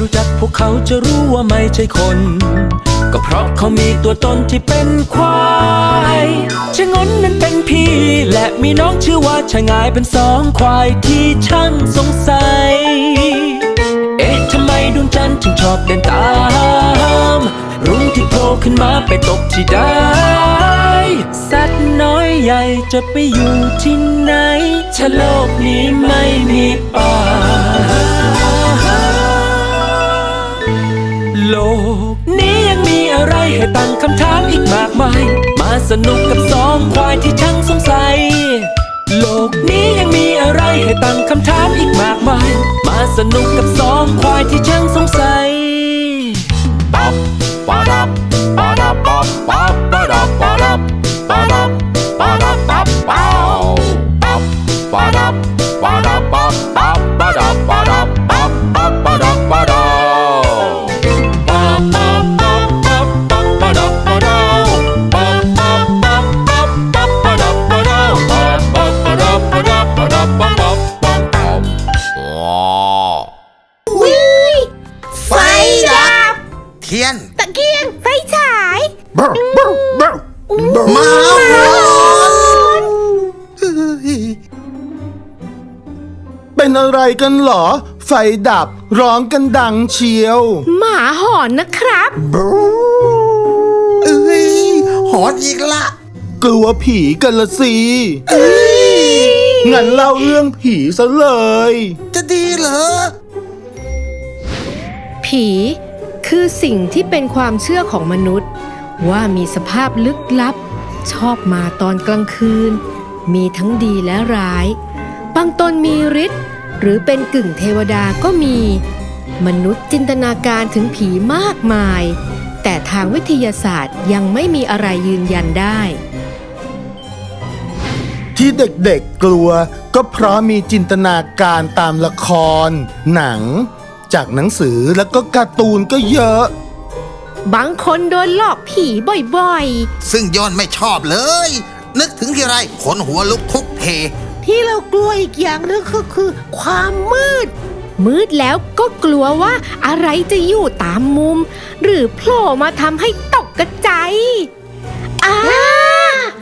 รู้จักพวกเขาจะรู้ว่าไม่ใช่คน ก็เพราะเขามีตัวตนที่เป็นควายชะงนนั้นเป็นพี่ และมีน้องชื่อว่าชะงายเป็นสองควายที่ช่างสงสัย เอ๊ะทำไมดวงจันทร์ถึงชอบเดินตาม รุ่งที่โผล่ขึ้นมาไปตกที่ได้สัตว์น้อยใหญ่จะไปอยู่ที่ไหนถ้าโลกนี้ไม่มีป่า ก นี้ยังมีอะไรให้ตั้งคำถามอีกมากมาย มาสนุกกับสองควายที่ช่างสงสัย โลกนี้ยังมีอะไรให้ตั้งคำถามอีกมากมาย มาสนุกกับสองควายที่ช่างสงสัย เป็นอะไรกันเหรอ ไฟดับร้องกันดังเชียว หมาหอนนะครับเอ้ยหอนอีกละ กลัวผีกันละสิงั้นเล่าเรื่องผีซะเลย จะดีเหรอ ผีคือสิ่งที่เป็นความเชื่อของมนุษย์ ว่ามีสภาพลึกลับ ชอบมาตอนกลางคืน มีทั้งดีและร้าย บางตนมีฤทธิ์ หรือเป็นกึ่งเทวดาก็มี มนุษย์จินตนาการถึงผีมากมาย แต่ทางวิทยาศาสตร์ยังไม่มีอะไรยืนยันได้ ที่เด็กๆกลัวก็เพราะมีจินตนาการตามละคร หนัง จากหนังสือแล้วก็การ์ตูนก็เยอะ บางคนโดนหลอกผีบ่อยซึ่งย้อนไม่ชอบเลย นึกถึงที่ไรขนหัวลุกทุกเทๆ ที่เรากลัวอีกอย่างหนึงก็คือความมืดๆมืดแล้วก็กลัวว่าอะไรจะอยู่ตามมุม หรือโผล่มาทำให้ตกกระใจายอ้า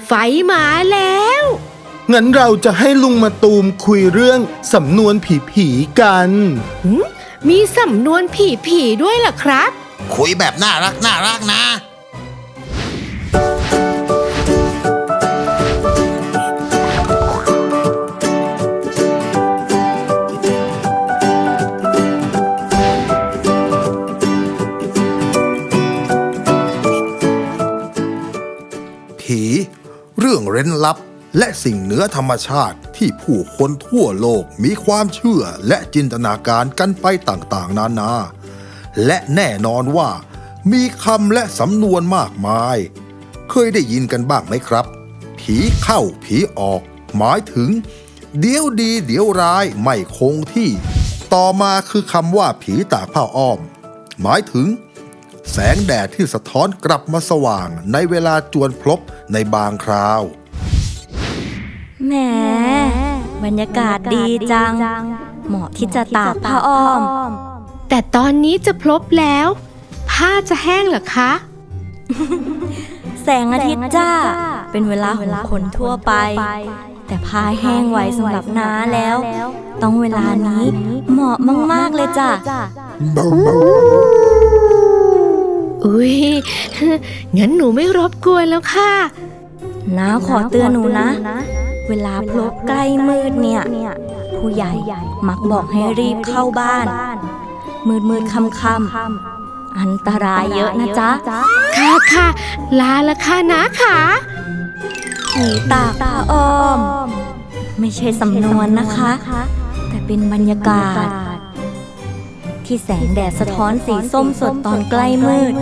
ไฟมาแล้ว งั้นเราจะให้ลุงมาตูมคุยเรื่องสำนวนผีๆกัน หืมมีสำนวนผีผีๆด้วยล่ะครับ คุยแบบน่ารักน่ารักนะ และสิ่งเหนือธรรมชาติที่ผู้คนทั่วโลกมีความเชื่อและจินตนาการกันไปต่างๆ นานา และแน่นอนว่า มีคำและสำนวนมากมาย เคยได้ยินกันบ้างไหมครับ ผีเข้าผีออก หมายถึง เดี๋ยวดีเดี๋ยวร้ายไม่คงที่ ต่อมาคือคำว่าผีตากผ้าอ้อม หมายถึง แสงแดดที่สะท้อนกลับมาสว่างในเวลาจวนพลบในบางคราว แหมบรรยากาศดีจัง เหมาะที่จะตากผ้าอ้อม แต่ตอนนี้จะพลบแล้ว ผ้าจะแห้งเหรอคะ แสงอาทิตย์จ้า เป็นเวลาของคนทั่วไป แต่ผ้าแห้งไวสำหรับน้าแล้ว ต้องเวลานี้เหมาะมาก ๆ เลยจ้ะอุ้ยงั้นหนูไม่รบกวนแล้วค่ะ น้าขอเตือนหนูนะ เวลาพลบใกล้มืดเนี่ย ผู้ใหญ่มักบอกให้รีบเข้าบ้าน มืดมืดค่ำค่ำๆอันตรายเยอะนะจ๊ะ ค่ะค่ะลาละค่ะนะค่ะผีตากผ้าอ้อม ไม่ใช่สำนวนนะคะ แต่เป็นบรรยากาศ ที่แสงแดดสะท้อนสีส้มสดตอนใกล้มืด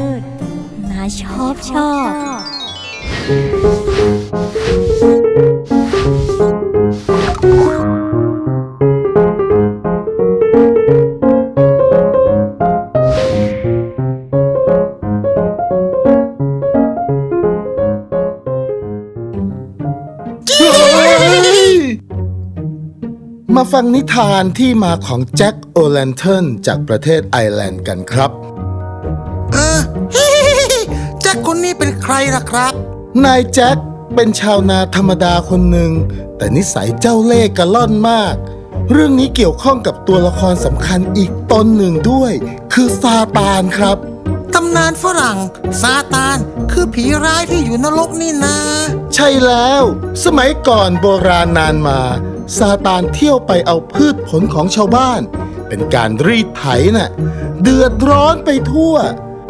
น่าชอบชอบ ฟังนิทานที่มาของแจ็คโอแลนเทนจากประเทศไอร์แลนด์กันครับ เออแจ็คคนนี้เป็นใครล่ะครับ นายแจ็คเป็นชาวนาธรรมดาคนหนึ่ง แต่นิสัยเจ้าเล่ห์กระล่อนมาก เรื่องนี้เกี่ยวข้องกับตัวละครสำคัญอีกตนหนึ่งด้วย คือซาตานครับตำนานฝรั่งซาตานคือผีร้ายที่อยู่นรกนี่นา ใช่แล้ว สมัยก่อนโบราณนานมา ซาตานเที่ยวไปเอาพืชผลของชาวบ้าน เป็นการรีดไถน่ะเดือดร้อนไปทั่ว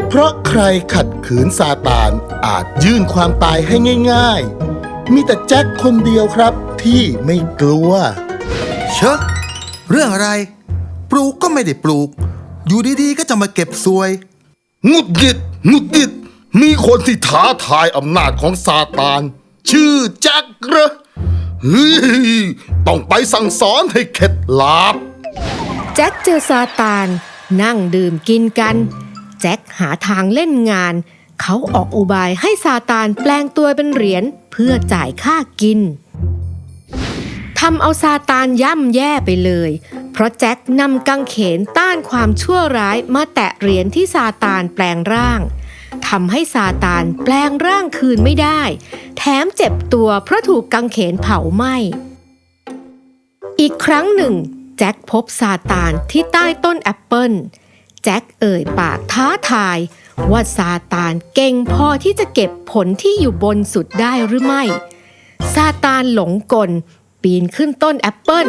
เพราะใครขัดขืนซาตานอาจยื่นความตายให้ง่ายๆ มีแต่แจ็คคนเดียวครับที่ไม่กลัว เชอะเรื่องอะไร ปลูกก็ไม่ได้ปลูก อยู่ดีๆ ก็จะมาเก็บซวย งุดหงิดงุดหงิดมีคนที่ท้าทายอำนาจของซาตาน ชื่อแจ็คเหรอเฮ้ยต้องไปสั่งสอนให้เข็ดหลาบ แจ็คเจอซาตาน นั่งดื่มกินกัน แจ็คหาทางเล่นงาน เขาออกอุบายให้ซาตานแปลงตัวเป็นเหรียญเพื่อจ่ายค่ากินทำเอาซาตานย่ำแย่ไปเลย เพราะแจ็คนำกังเขนต้านความชั่วร้ายมาแตะเหรียญที่ซาตานแปลงร่าง ทำให้ซาตานแปลงร่างคืนไม่ได้ แถมเจ็บตัวเพราะถูกกังเขนเผาไหม้อีกครั้งหนึ่ง แจ็คพบซาตานที่ใต้ต้นแอปเปิลแจ็คเอ่ยปากท้าทาย ว่าซาตานเก่งพอที่จะเก็บผลที่อยู่บนสุดได้หรือไม่ ซาตานหลงกล ปีนขึ้นต้นแอปเปิล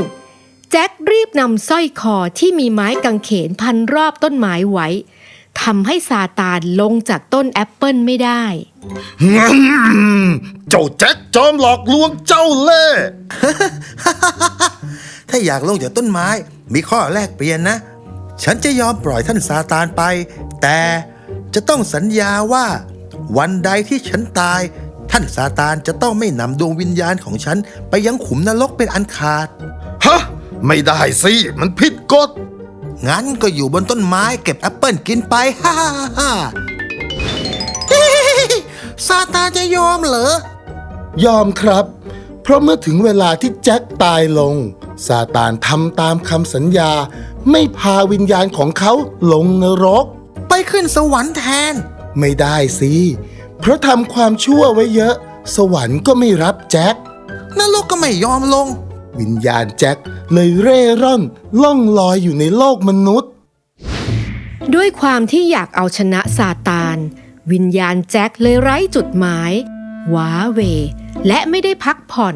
แจ็ครีบนำสร้อยคอที่มีไม้กางเขนพันรอบต้นไม้ไว้ ทำให้ซาตานลงจากต้นแอปเปิลไม่ได้งั้นเจ้าแจ็คจอมหลอกลวงเจ้าเล่ห์ถ้าอยากลงจากต้นไม้ มีข้อแลกเปลี่ยนนะ ฉันจะยอมปล่อยท่านซาตานไป แต่จะต้องสัญญาว่า วันใดที่ฉันตาย ท่านซาตานจะต้องไม่นำดวงวิญญาณของฉัน ไปยังขุมนรกเป็นอันขาด ฮะ ไม่ได้สิ มันผิดกฎ งั้นก็อยู่บนต้นไม้เก็บแอปเปิลกินไป ฮ่าฮ่าฮ่าซาตานจะยอมเหรอ ยอมครับ เพราะเมื่อถึงเวลาที่แจ็คตายลง ซาตานทำตามคำสัญญา ไม่พาวิญญาณของเขาลงนรก ไปขึ้นสวรรค์แทน ไม่ได้สิ เพราะทำความชั่วไว้เยอะ สวรรค์ก็ไม่รับแจ็คนรกก็ไม่ยอมลง วิญญาณแจ็คเลยเร่ร่อนล่องลอยอยู่ในโลกมนุษย์ ด้วยความที่อยากเอาชนะซาตาน วิญญาณแจ็คเลยไร้จุดหมาย ว้าเว และไม่ได้พักผ่อน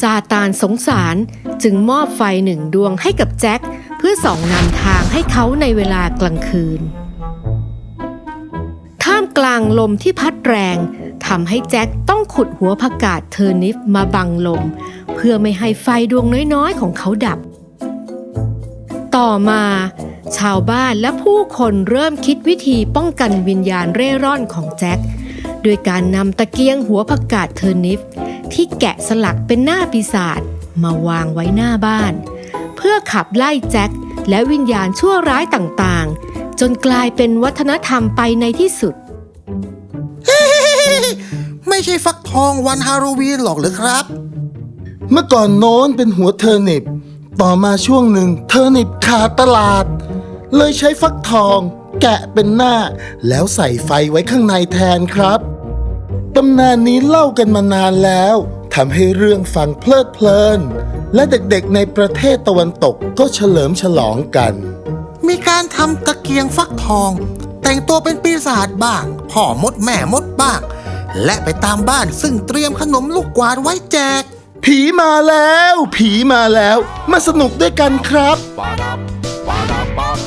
ซาตานสงสารจึงมอบไฟหนึ่งดวงให้กับแจ็คเพื่อส่องนำทางให้เขาในเวลากลางคืน ท่ามกลางลมที่พัดแรง ทำให้แจ็คต้องขุดหัวผักกาดเทอร์นิฟมาบังลม เพื่อไม่ให้ไฟดวงน้อยๆของเขาดับ ต่อมา ชาวบ้านและผู้คนเริ่มคิดวิธีป้องกันวิญญาณเร่ร่อนของแจ็คด้วยการนำตะเกียงหัวผักกาดเทอร์นิฟที่แกะสลักเป็นหน้าปีศาจมาวางไว้หน้าบ้าน เพื่อขับไล่แจ็คและวิญญาณชั่วร้ายต่างๆ จนกลายเป็นวัฒนธรรมไปในที่สุด ไม่ใช่ฟักทองวันฮาโลวีนหรอกหรือครับ เมื่อก่อนโน้นเป็นหัวเทอร์นิป ต่อมาช่วงหนึ่งเทอร์นิปขาดตลาด เลยใช้ฟักทองแกะเป็นหน้า แล้วใส่ไฟไว้ข้างในแทนครับตำนานนี้เล่ากันมานานแล้วทำให้เรื่องฟังเพลิดเพลิน และเด็กๆในประเทศตะวันตกก็เฉลิมฉลองกัน มีการทำตะเกียงฟักทอง แต่งตัวเป็นปีศาจบ้างพ่อมดแม่มดบ้าง และไปตามบ้านซึ่งเตรียมขนมลูกกวาดไว้แจก ผีมาแล้ว ผีมาแล้ว มาสนุกด้วยกันครับ Ba-dum, ba-dum, bum,